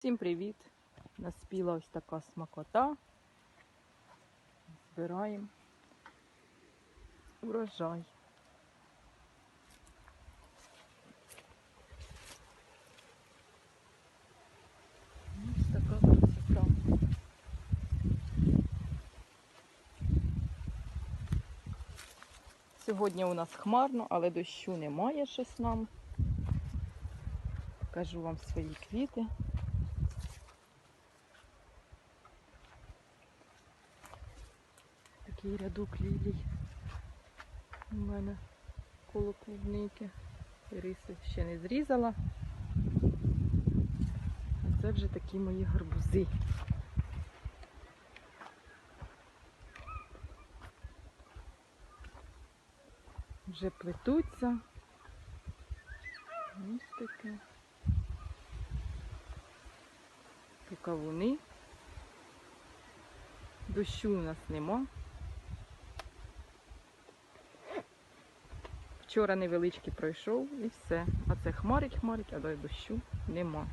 Всім привіт! Наспіла ось така смакота. Збираємо урожай. Ось така красота. Сьогодні у нас хмарно, але дощу немає щось нам. Покажу вам свої квіти. Такий рядок лілій у мене коло клубники. Іриси ще не зрізала. А це вже такі мої гарбузи. Вже плетуться. Ось таке. Кавуни. Дощу у нас нема. Вчора невеличкий пройшов і все. А це хмарить, хмарить, але дощу нема.